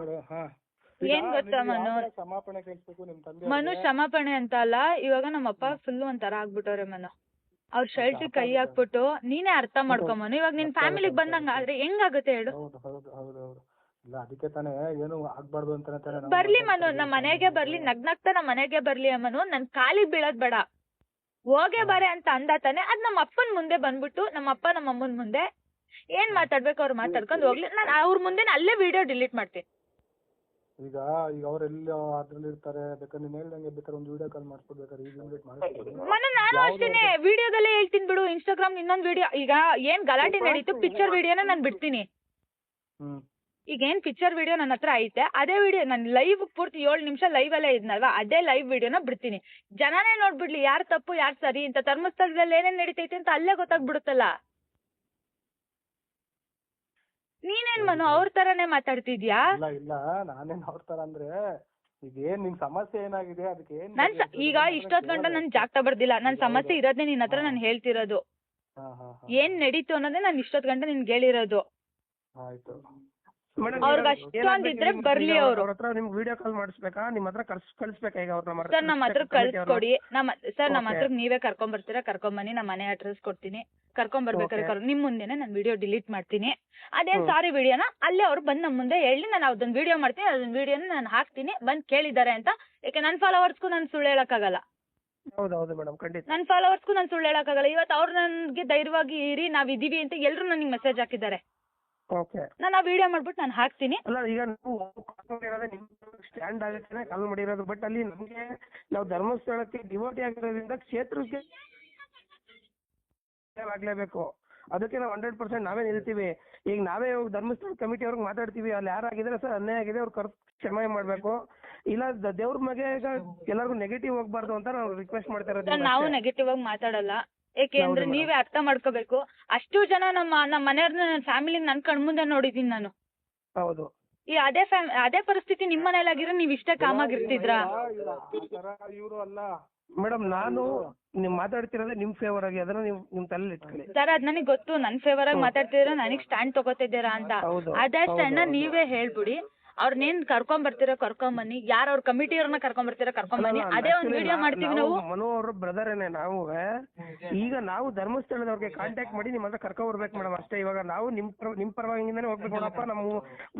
ನೋಡು. ಏನ್ ಗೊತ್ತಾ ಮನು? ಕ್ಷಮಾಪಣೆ ಕೇಳಿಸ್ಬೇಕು ನಿಮ್ ತಂದೆ ಮನು ಕ್ಷಮಾಪಣೆ ಅಂತ ಅಲ್ಲ ಇವಾಗ ನಮ್ಮಪ್ಪ ಫುಲ್ ಒಂಥರ ಆಗ್ಬಿಟ್ಟವ್ರೆ ಮನು. ಅವ್ರ ಶರ್ಟ್ ಕೈ ಹಾಕ್ಬಿಟ್ಟು ನೀನೇ ಅರ್ಥ ಮಾಡ್ಕೊ ಮನು ಇವಾಗ ನಿನ್ ಫ್ಯಾಮಿಲಿಗೆ ಬಂದಂಗ ಆದ್ರೆ ಹೆಂಗಾಗುತ್ತೆ ಹೇಳು? ಹೌದು ಹೌದು ಹೌದು ಹೌದು. ಇಲ್ಲ ಅದಕ್ಕೆ ತಾನೇ ಏನು ಆಗ್ಬಾರ್ದು ಅಂತಾನೆ ತಾನೇ ನಾವು ಬರ್ಲಿ ಮನು ನಮ್ಮ ಮನೆಗೆ ಬರ್ಲಿ ನಗ್ನಗ್ತಾ ನಮ್ಮ ಮನೆಗೆ ಬರ್ಲಿ ಮನು. ನನ್ ಕಾಲಿಗೆ ಬೀಳೋದ್ ಬೇಡ. ಹೋಗೇ ಬಾರೆ ಅಂತ ಅಂದ ತಾನೆ ಅದ್ ನಮ್ಮ ಅಪ್ಪನ್ ಮುಂದೆ ಬಂದ್ಬಿಟ್ಟು ನಮ್ಮ ಅಪ್ಪ ನಮ್ಮ ಅಮ್ಮನ್ ಮುಂದೆ ಏನ್ ಮಾತಾಡ್ಬೇಕು ಅವ್ರು ಮಾತಾಡ್ಕೊಂಡ್ ಹೋಗ್ಲಿ. ನಾನು ಅವ್ರ ಮುಂದೆ ಅಲ್ಲೇ ವಿಡಿಯೋ ಡಿಲೀಟ್ ಮಾಡ್ತೀನಿ. ಈಗ ಈಗ ಅವ್ರೆಲ್ಲ ಅದ್ರಲ್ಲಿ ಇರ್ತಾರೆ ಬೇಕಾದ್ರೆ ನೀನ್ ಹೇಳ್ದಂಗೆ ಬೇಕಾದ್ರೆ ಒಂದು ವಿಡಿಯೋ ಕಾಲ್ ಮಾಡ್ಕೊಡ್ಬೇಕಾದ್ರೆ ಈಗ ಇನ್ವೈಟ್ ಮಾಡ್ಕೊಡ್ತೀನಿ ಮನು ನಾನು ಅಷ್ಟೇನೆ ವಿಡಿಯೋದಲ್ಲೇ ಹೇಳ್ತೀನಿ ಬಿಡು ಇನ್ಸ್ಟಾಗ್ರಾಮ್ ಇನ್ನೊಂದ್ ವಿಡಿಯೋ ಈಗ ಏನ್ ಗಲಾಟೆ ನಡೀತು? ಪಿಕ್ಚರ್ ವಿಡಿಯೋನ ನಾನ್ ಬಿಡ್ತೀನಿ. ಈಗ ಏನ್ ಪಿಕ್ಚರ್ ವಿಡಿಯೋ ನನ್ನ ಹತ್ರ ಐತೆ ಅದೇ ವಿಡಿಯೋ ನಾನು ಲೈವ್ ಪೂರ್ತಿ ಏಳು ನಿಮಿಷ ಲೈವ್ ಅಲ್ಲೇ ಇದ್ನಲ್ವಾ ಅದೇ ಲೈವ್ ವಿಡಿಯೋನ ಬಿಡ್ತೀನಿ. ಜನನೇ ನೋಡ್ಬಿಡ್ಲಿ ಯಾರ್ ತಪ್ಪು ಯಾರ್ ಸರಿ ಅಂತ ಧರ್ಮಸ್ಥಳದಲ್ಲಿ ಏನೇನ್ ನಡೀತೈತೆ ಅಂತ ಅಲ್ಲೇ ಗೊತ್ತಾಗ್ಬಿಡುತ್ತಲ್ಲ. ನೀನೇನ್ ಮನು ಅವ್ರ ತರನೇ ಮಾತಾಡ್ತಿದ್ಯಾ? ಇಲ್ಲ ಇಲ್ಲ ನಾನೇನ್ ಅವ್ರ ತರ ಅಂದ್ರೆ ಈಗ ಏನ್ ನಿನ್ ಸಮಸ್ಯೆ ಏನಾಗಿದೆ? ಅದಕ್ಕೆ ಏನ್ ನನ್ ಸ- ಈಗ ಇಷ್ಟೊತ್ ಗಂಟ. ನನ್ ಜಾಗ್ತಾ ಬರ್ದಿಲ್ಲ. ನನ್ ಸಮಸ್ಯೆ ಹೌದು. ಇರೋದೇ ನಿನ್ ಹತ್ರ ನಾನು ಹೇಳ್ತಿರೋದು. ಹಾ ಹಾ ಹಾ. ಏನ್ ನಡೀತು ಅನ್ನೋದೇ ನಾನು ಇಷ್ಟೊತ್ ಗಂಟ ನಿನ್ಗೆ ಹೇಳಿರೋದು. ಆಯ್ತು. ಮೇಡಮ್ ಅವ್ರ್ಗ್ ಅಷ್ಟೊಂದಿದ್ರೆ ಬರ್ಲಿ ಅವ್ರು. ಅವ್ರ ಹತ್ರ ನಿಮ್ಗೆ ವಿಡಿಯೋ ಕಾಲ್ ಮಾಡಿಸ್ಬೇಕಾ? ನಿಮ್ ಹತ್ರ ಕಳ್ಸ್ ಕಳ್ಸ್ಬೇಕಾ ಈಗ ಅವ್ರನ್ನ ಸರ್ ನಮ್ಮ ಹತ್ರ ಕಳ್ಸ್ಕೊಡಿ. ನಮ್ಮ ಸರ್ ನಮ್ಮ ಹತ್ರ ನೀವೇ ಕರ್ಕೊಂಡ್ ಬರ್ತೀರಾ? ಕರ್ಕೊಂಡ್ ಬನ್ನಿ ನಮ್ಮ ಮನೆ ಅಡ್ರೆಸ್ ಕೊಡ್ತೀನಿ. ಕರ್ಕೊಂಡ್ ಬರ್ಬೇಕಾದ್ರೆ. ಕರ್ ನಿಮ್ ಮುಂದೆನೆ ನಾನು ವಿಡಿಯೋ ಡಿಲೀಟ್ ಮಾಡ್ತೀನಿ. ಅದೇನ್ ಸಾರಿ ವಿಡಿಯೋನ ಅಲ್ಲೇ ಅವ್ರು ಬಂದ್ ನಮ್ಮ ಮುಂದೆ ಹೇಳಿ ನಾನು ಅದನ್ನ ವಿಡಿಯೋ ಮಾಡ್ತೀನಿ ಅದನ್ನ ವಿಡಿಯೋನ ನಾನು ಹಾಕ್ತೀನಿ ಬಂದ್ ಕೇಳಿದ್ದಾರೆ ಅಂತ. ಯಾಕೆ ನನ್ನ ಫಾಲೋವರ್ಸ್ಗೂ ನಾನು ಸುಳ್ಳು ಹೇಳಕ್ಕಾಗಲ್ಲ? ಹೌದು ಹೌದು ಮೇಡಮ್ ಖಂಡಿತ. ನನ್ನ ಫಾಲೋವರ್ಸ್ಗೂ ನಾನು ಸುಳ್ಳು ಹೇಳಕ್ಕಾಗಲ್ಲ. ಇವತ್ತು ಅವ್ರು ನನಗೆ ಧೈರ್ಯವಾಗಿ ಇರಿ ನಾವ್ ಇದೀವಿ ಅಂತ ಎಲ್ರು ನನಗೆ ಮೆಸೇಜ್ ಹಾಕಿದ್ದಾರೆ. ಓಕೆ ನಾನು ಆ ವಿಡಿಯೋ ಮಾಡ್ಬಿಟ್ಟು ನಾನು ಹಾಕ್ತೀನಿ. ಅಲ್ಲ ಈಗ ನಾವು ಕಾಲ್ ಮಾಡಿರೋದೇ ನಿಮ್ ಸ್ಟ್ಯಾಂಡ್ ಆಗುತ್ತೆ ಕಾಲ್ ಮಾಡಿರೋದು ಬಟ್ ಅಲ್ಲಿ ನಮಗೆ ನಾವು ಧರ್ಮಸ್ಥಳಕ್ಕೆ ಡಿವೋಟಿ ಆಗಿರೋದ್ರಿಂದ ಕ್ಷೇತ್ರಕ್ಕೆ ಆಗ್ಲೇಬೇಕು. ಅದಕ್ಕೆ ನಾವು ಹಂಡ್ರೆಡ್ ಪರ್ಸೆಂಟ್ ನಾವೇ ನಿಲ್ತೀವಿ. ಈಗ ನಾವೇ ಧರ್ಮಸ್ಥಳ ಕಮಿಟಿ ಅವ್ರಿಗೆ ಮಾತಾಡ್ತೀವಿ. ಅಲ್ಲಿ ಯಾರಾಗಿದ್ರೆ ಸರ್? ಅನ್ಯಾಯ ಆಗಿದೆ ಅವ್ರು ಕರ್ ಕ್ಷಮೆ ಮಾಡ್ಬೇಕು. ಇಲ್ಲ ದೇವ್ರ ಮಗೆ ಈಗ ಎಲ್ಲರಿಗೂ ನೆಗೆಟಿವ್ ಹೋಗ್ಬಾರ್ದು ಅಂತ ನಾವು ರಿಕ್ವೆಸ್ಟ್ ಮಾಡ್ತಾ ಇರೋದು ನಾವು ನೆಗೆಟಿವ್ ಆಗಿ ಮಾತಾಡಲ್ಲ. ಏಕೆ ಅಂದ್ರೆ ನೀವೇ ಅರ್ಥ ಮಾಡ್ಕೋಬೇಕು. ಅಷ್ಟು ಜನ ನಮ್ಮ ನಮ್ಮ ಮನೆಯವ್ರನ್ನ ನನ್ನ ಫ್ಯಾಮಿಲಿ ನನ್ ಕಣ್ಮುಂದೆ ನೋಡಿದೀನಿ ನಾನು. ಹೌದು. ಈ ಅದೇ ಫ್ಯಾಮ್ ಅದೇ ಪರಿಸ್ಥಿತಿ ನಿಮ್ಮ ಮನೇಲಾಗಿರೋ ನೀವ್ ಇಷ್ಟೇ ಕಾಮಾಗಿರ್ತಿದ್ರಾ ಇವರು ಅಲ್ಲ. ಮೇಡಮ್ ನಾನು ನೀವು ಮಾತಾಡ್ತಿರೋದೇ ನಿಮ್ ಫೇವರ್ ಆಗಿ ಅದನ್ನ ನೀವು ನಿಮ್ ತಲೆಯಲ್ಲಿ ಇಟ್ಕೊಳ್ಳಿ. ಸರ್ ಅದ್ ನನಗೆ ಗೊತ್ತು. ನನ್ ಫೇವರ್ ಆಗಿ ಮಾತಾಡ್ತಿದ್ರೆ ನನಗ್ ಸ್ಟ್ಯಾಂಡ್ ತಗೋತಿದ್ದೀರಾ ಅಂತ. ಅದೇ ಸ್ಟ್ಯಾಂಡ್ನ ನೀವೇ ಹೇಳ್ಬಿಡಿ. ಅವ್ರನ್ನೇನ್ ಕರ್ಕೊಂಡ್ ಬರ್ತೀರ ಕರ್ಕೊಂಡ್ ಬನ್ನಿ. ಯಾರು ಅವ್ರ ಕಮಿಟಿ ಅವ್ರನ್ನ ಕರ್ಕೊಂಡ್ ಬರ್ತೀರಾ ಕರ್ಕೊಂಡ್ ಬನ್ನಿ. ಅದೇ ಒಂದ್ ವಿಡಿಯೋ ಮಾಡ್ತೀವಿ ನಾವು ಮನು ಅವ್ರ ಏನೇ ನಾವು. ಈಗ ನಾವು ಧರ್ಮಸ್ಥಳದವ್ರಿಗೆ ಕಾಂಟ್ಯಾಕ್ಟ್ ಮಾಡಿ ನಿಮ್ಮ ಹತ್ರ ಕರ್ಕೊಂಡ್ ಬರ್ಬೇಕು ಮೇಡಮ್. ಅಷ್ಟೇ ಇವಾಗ ನಾವು ನಿಮ್ ಪರ ನಿಮ್ ಪರವಾಗಿಂದಾನೆ ಹೋಗ್ಬೇಕು ನೋಡಪ್ಪ. ನಮ್ಮ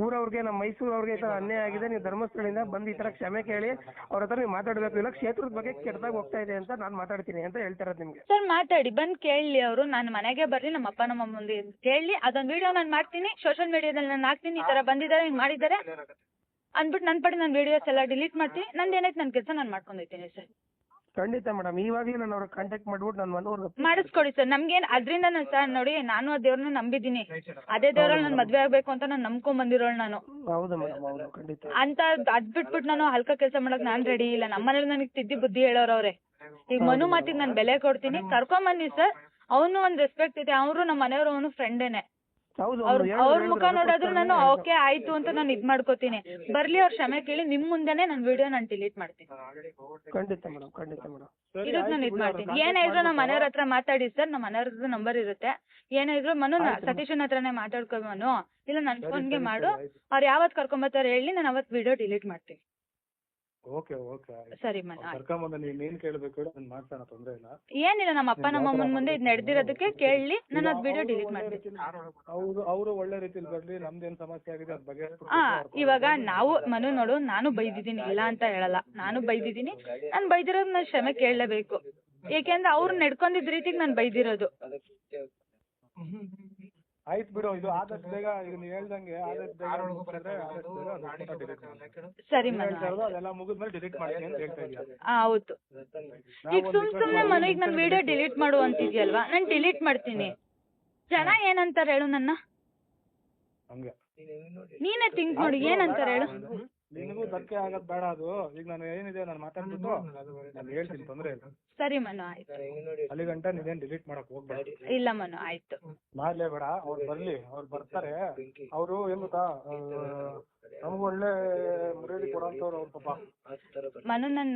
ಊರವ್ರಿಗೆ ನಮ್ಮ ಮೈಸೂರು ಅವ್ರಿಗೆ ಈ ತರ ಅನ್ಯಾಯ ಆಗಿದೆ. ನೀವು ಧರ್ಮಸ್ಥಳದಿಂದ ಬಂದು ಈ ತರ ಕ್ಷಮೆ ಕೇಳಿ ಅವ್ರ ಹತ್ರ ನೀವು ಮಾತಾಡ್ಬೇಕು. ಇಲ್ಲ ಕ್ಷೇತ್ರದ ಬಗ್ಗೆ ಕೆಟ್ಟದಾಗ ಹೋಗ್ತಾ ಇದೆ ಅಂತ ನಾನು ಮಾತಾಡ್ತೀನಿ ಅಂತ ಹೇಳ್ತಾರ ನಿಮ್ಗೆ. ಸರ್ ಮಾತಾಡಿ. ಬಂದ್ ಕೇಳಿ ಅವರು. ನಾನು ಮನೆಗೆ ಬರ್ಲಿ ನಮ್ಮ ಅಪ್ಪ ನಮ್ಮ ಮುಂದೆ ಕೇಳಿ ಅದೊಂದ್ ವಿಡಿಯೋ ನಾನು ಮಾಡ್ತೀನಿ. ಸೋಷಿಯಲ್ ಮೀಡಿಯಾದಲ್ಲಿ ನಾನು ಹಾಕ್ತೀನಿ. ಈ ತರ ಬಂದಿದ್ದಾರೆ ಹಿಂಗ್ ಮಾಡಿದ್ದಾರೆ. ಅಂದ್ಬಿಟ್ಟು ನನ್ನ ಪಡೆ ನಾನು ವಿಡಿಯೋಸ್ ಎಲ್ಲ ಡಿಲೀಟ್ ಮಾಡ್ತೀನಿ ನಂದು ಏನೈತೆ ನನ್ನ ಕೆಲಸ ನಾನು ಮಾಡ್ಕೊಂಡು ಹೋಗ್ತೀನಿ ಸರ್. ಖಂಡಿತ ಮೇಡಮ್ ಇವಾಗಲೇ ನಾನು ಅವ್ರಿಗೆ ಕಾಂಟ್ಯಾಕ್ಟ್ ಮಾಡ್ಬಿಟ್ಟು ನಾನು ಮನು ಮಾಡಿಸ್ಕೊಡಿ ಸರ್ ನಮ್ಗೇನ್ ಅದ್ರಿಂದ ನಾನು ಸರ್ ನೋಡಿ ನಾನು ಆ ದೇವ್ರನ್ನ ನಂಬಿದ್ದೀನಿ. ಅದೇ ದೇವ್ರಲ್ಲಿ ನಾನು ಮದ್ವೆ ಆಗ್ಬೇಕು ಅಂತ ನಾನು ನಂಬ್ಕೊಂಡ್ ಬಂದಿರೋಳು ನಾನು. ಹೌದು ಮೇಡಮ್ ಹೌದು ಖಂಡಿತ. ಅಂತ ಅದ್ ಬಿಟ್ಬಿಟ್ಟು ನಾನು ಹಲ್ಕ ಕೆಲಸ ಮಾಡಕ್ ನಾನ್ ರೆಡಿ ಇಲ್ಲ. ನಮ್ಮನೇಲಿ ನನಗೆ ತಿದ್ದಿ ಬುದ್ಧಿ ಹೇಳೋರವ್ರೆ ಈಗ ಮನು ಮಾತಿಗೆ ನಾನು ಬೆಲೆ ಕೊಡ್ತೀನಿ. ಕರ್ಕೊಂಡ್ ಬನ್ನಿ ಸರ್. ಅವನು ಒಂದ್ ರೆಸ್ಪೆಕ್ಟ್ ಇದೆ. ಅವರು ನಮ್ಮ ಮನೆಯವರು ಅವನು ಫ್ರೆಂಡೇನೆ ಹೌದು ಅವ್ರ ಮುಖ ನೋಡಿದ್ರು ನಾನು. ಓಕೆ ಆಯ್ತು ಅಂತ ನಾನು ಇದ್ ಮಾಡ್ಕೋತೀನಿ. ಬರ್ಲಿ ಅವ್ರ ಕ್ಷಮೆ ಕೇಳಿ ನಿಮ್ ಮುಂದೆನೆ ನನ್ ವಿಡಿಯೋ ನಾನು ಡಿಲೀಟ್ ಮಾಡ್ತೀನಿ. ಖಂಡಿತ ಮೇಡಮ್ ಖಂಡಿತ ಮೇಡಮ್ ನಾನು ಇದ್ ಮಾಡ್ತೀನಿ. ಏನಾದ್ರು ಏನೇ ಇದ್ರು ನಮ್ಮ ಮನೆಯವ್ರ ಹತ್ರ ಮಾತಾಡಿ ಸರ್ ನಮ್ಮ ಮನೆಯವ್ರದ್ದು ನಂಬರ್ ಇರುತ್ತೆ. ಏನೇ ಇದ್ರು ಮನು. ಸತೀಶನ್ ಹತ್ರನೇ ಮಾತಾಡ್ಕೊ ಮನು. ಇಲ್ಲ ನನ್ ಫೋನ್ಗೆ ಮಾಡು. ಅವ್ರು ಯಾವತ್ ಕರ್ಕೊಂಬರ್ತಾರೆ ಹೇಳಿ ನಾನು ಅವತ್ ವಿಡಿಯೋ ಡಿಲೀಟ್ ಮಾಡ್ತೀನಿ. ಓಕೆ ಓಕೆ ಸರಿ ಮನ್ ಆಯ್ತು. ಕರ್ಕೊಂಬಂದ ನೀನ್ ಏನ್ ಕೇಳ್ಬೇಕು ಹೇಳು ಅದನ್ನ ಮಾಡ್ಸೋಣ ತೊಂದ್ರೆ ಇಲ್ಲ. ಏನಿಲ್ಲ ನಮ್ಮ ಅಪ್ಪ ನಮ್ಮ ಅಮ್ಮನ ಮುಂದೆ ಇದು ನಡೆದಿರೋದಕ್ಕೆ ಕೇಳಲಿ ನಾನು ಅದ್ ವಿಡಿಯೋ ಡಿಲೀಟ್ ಮಾಡ್ತೀನಿ. ಅವರು ಅವರು ಒಳ್ಳೆ ರೀತಿಲಿ ಬರ್ಲಿ ನಮ್ದೇನ್ ಸಮಸ್ಯೆ ಆಗಿದೆ ಅದ್ ಬಗ್ಗೆ ಹಾ ಇವಾಗ ನಾವು ಮನು ನೋಡು ನಾನು ಬೈದಿದ್ದೀನಿ ಇಲ್ಲ ಅಂತ ಹೇಳಲ್ಲ. ನಾನು ಬೈದಿದ್ದೀನಿ ನಾನು ಬೈದಿರೋದು ನಾನು ಕ್ಷಮೆ ಕೇಳಲೇಬೇಕು. ಏಕೆಂದ್ರೆ ಅವ್ರು ನಡ್ಕೊಂಡಿದ್ ರೀತಿಗೆ ನಾನು ಬೈದಿರೋದು. ಆಯ್ತು ಬಿಡು ಇದು ಆದಷ್ಟು ಬೇಗ ಈಗ ನೀವು ಹೇಳ್ದಂಗೆ ಆದಷ್ಟು ಬೇಗ. ಸರಿ ಅದೆಲ್ಲ ಮುಗಿದ್ಮೇಲೆ ಡಿಲೀಟ್ ಮಾಡ್ತೀನಿ ಅಂತ ಹೇಳ್ತಾ ಇದೀಯ ಆ, ಹೌದು. ಈಗ ಸುಮ್ ಸುಮ್ನೆ ಮನು ಈಗ ನನ್ ವಿಡಿಯೋ ಡಿಲೀಟ್ ಮಾಡು ಅಂತಿದ್ಯಲ್ವಾ? ನಾನ್ ಡಿಲೀಟ್ ಮಾಡ್ತೀನಿ. ಜನ ಏನಂತಾರೆ ಹೇಳು ನನ್ನ? ನೀನೆ ನೀನೇ ಥಿಂಕ್ ಮಾಡು ಏನಂತಾರೆ ಹೇಳು? ನಿನಗೂ ಧಕ್ಕೆ ಆಗೋದ್ ಬೇಡ ಅದು. ಈಗ ನಾನು ಏನಿದೆ ನಾನು ಮಾತಾಡ್ಬಿಟ್ಟು ನಾನು ಹೇಳ್ತೀನಿ ತೊಂದ್ರೆ ಇಲ್ಲ. ಸರಿ ಮನು ಆಯ್ತು. ಅಲ್ಲಿ ಗಂಟ ನೀನೇನ್ ಡಿಲೀಟ್ ಮಾಡಕ್ ಹೋಗ್ಬೇಡ. ಇಲ್ಲ ಮನು ಆಯ್ತು. ಮಾಡ್ಲೇ ಬೇಡ ಅವ್ರು ಬರ್ಲಿ ಅವ್ರು ಬರ್ತಾರೆ. ಅವರು ಏನ್ ಗೊತ್ತಾ ನಮ್ಗ ಒಳ್ಳೆ ಮರ್ಯಾದೆ ಕೊಡಂತವ್ರು ಅವ್ರ ಪಾಪ. ಮನು ನನ್?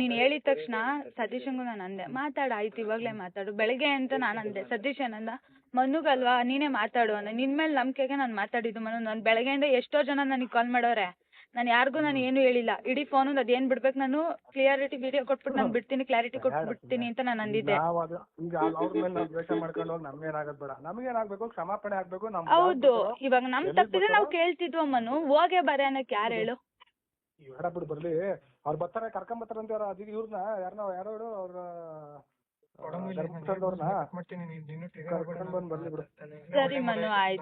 ನೀನ್ ಹೇಳಿದ ತಕ್ಷಣ ಸತೀಶಂಗೂ ನಾನು ಅಂದೆ ಮಾತಾಡ ಆಯ್ತು ಇವಾಗ್ಲೇ ಮಾತಾಡು. ಬೆಳಗ್ಗೆ ಅಂತ ನಾನು ಅಂದೆ ಸತೀಶ್ ಏನಂದ ಮನುಗಲ್ವಾ ನೀನೇ ಮಾತಾಡು ಅಂದ. ನಿನ್ ಮೇಲೆ ನಂಬಿಕೆಗೆ ನಾನು ಮಾತಾಡಿದ್ದು ಮನು. ನಾನು ಬೆಳಗ್ಗೆಯಿಂದ ಎಷ್ಟೋ ಜನ ನನಗೆ ಕಾಲ್ ಮಾಡೋರೆ. ನಾನು ಯಾರಿಗೂ ನಾನು ಏನು ಹೇಳಿಲ್ಲ ಇಡೀ ಫೋನ್ ಅದೇನ್ ಬಿಡ್ಬೇಕು ನಾನು ಕ್ಲಿಯರಿಟಿ ವಿಡಿಯೋ ಕೊಟ್ಬಿಟ್ಟು ನಾನು ಬಿಡ್ತೀನಿ ಕ್ಲಾರಿಟಿ ಕೊಟ್ಬಿಡ್ತೀನಿ ಅಂತ ನಾನು ಅಂದಿದ್ದೆ ನಾವ್ ಅದು ಈಗ ಅವ್ರ ಮೇಲೆ ನಾವು ದ್ವೇಷ ಮಾಡ್ಕೊಂಡು ಹೋಗಿ ನಮ್ಗೇನಾಗದ್ ಬೇಡ ನಮ್ಗೇನಾಗ್ಬೇಕು ಕ್ಷಮಾಪಣೆ ಆಗ್ಬೇಕು ನಮ್ ಹೌದು ಇವಾಗ ನಮ್ ತಪ್ಪಿದ್ರೆ ನಾವು? ಕೇಳ್ತಿದ್ವ ಮನು ಹೋಗೇ ಬರೆ ಅನ್ನಕ್ ಯಾರು ಹೇಳು ಬೇಡ ಬಿಡು ಬರ್ಲಿ ಅವ್ರು ಬರ್ತಾರೆ ಕರ್ಕೊಂಡ್ ಬರ್ತಾರೆ ಅಂತ ಅದಕ್ಕೆ ಇವ್ರನ್ನ ಯಾರನ್ನ ಯಾರೋ ಹೇಳು ಅವ್ರ ಧರ್ಮಸ್ಥಳದವ್ರನ್ನ ಕರ್ಕೊಂಡ್ ಬಂದ್ ಬರ್ಲಿ ಬಿಡು ಸರಿ ಮನು ಆಯ್ತು